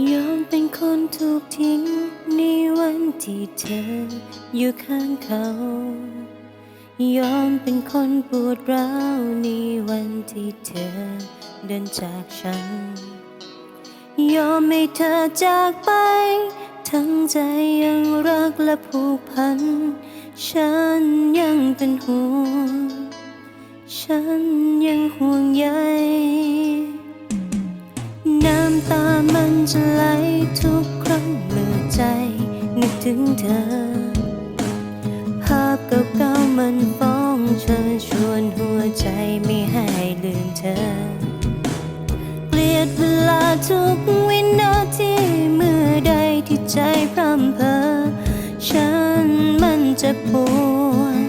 ยอมเป็นคนถูกทิ้งในวันที่เธออยู่ข้างเขา ยอมเป็นคนปวดร้าวในวันที่เธอเดินจากฉัน ยอมให้เธอจากไป ทั้งใจยังรักและผูกพัน ฉันยังเป็นห่วง ฉันยังห่วงใยำตามันจะไหลทุกครั้งเมื่อใจ นึกถึงเธอ ภาพเก่าๆมันฟ้องเชิญชวนหัวใจไม่ให้ลืมเธอ เกลียดเวลาทุกวินาทีเมื่อใดที่ใจพร่ำเพอ ฉันมันจะปวด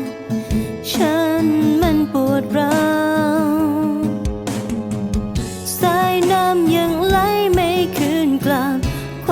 ฉันมันปวดร้าว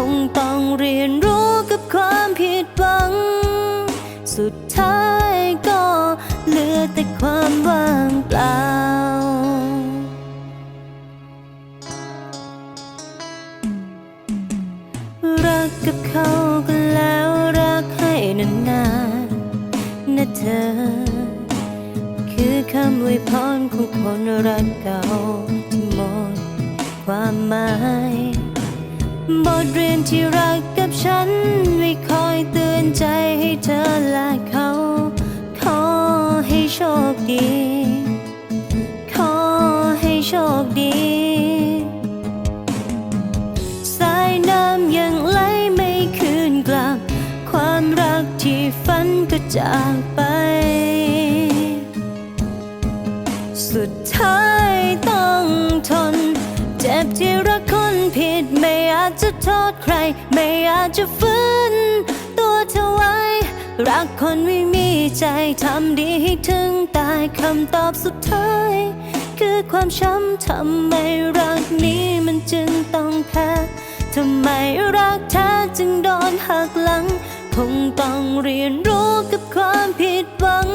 คงต้องเรียนรู้กับความผิดหวัง สุดท้ายก็เหลือแต่ความว่างเปล่า รักกับเขาก็แล้วรักให้นานๆนะเธอคือคำอวยพรของคนรักเก่าที่หมดความหมายบทเรียน ที่รักกับฉัน ไม่คอยเตือนใจให้เธอและเขา ขอให้โชคดี ขอให้โชคดี สายน้ำยังไหลไม่คืนกลับ ความรักที่ฝันก็จากไป สุดท้ายต้องทน เจ็บที่รัก ผิดไม่อาจจะโทษใคร ไม่อาจจะฟื้นตัวเธอไว้ รักคนไม่มีใจทำดีให้ถึงตายคำตอบสุดท้าย คือความช้ำทำไมรักนี้มันจึงต้องแพ้ทำไมรักแท้จึงโดนหักหลัง คงต้องเรียนรู้กับความผิดหวัง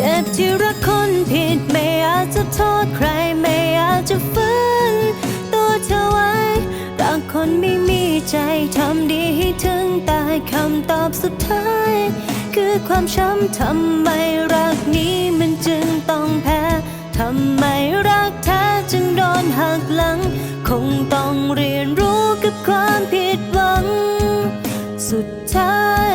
จ็บที่รักคนผิดไม่อาจจะโทษใครไม่อาจจะฟื้นตัวเธอไว้รักคนไม่มีใจทำดีให้ถึงตายคำตอบสุดท้าย คือความช้ำทำไมรักนี้มันจึงต้องแพ้ทำไมรักแท้จึงโดนหักหลัง คงต้องเรียนรู้กับความผิดหวัง สุดท้าย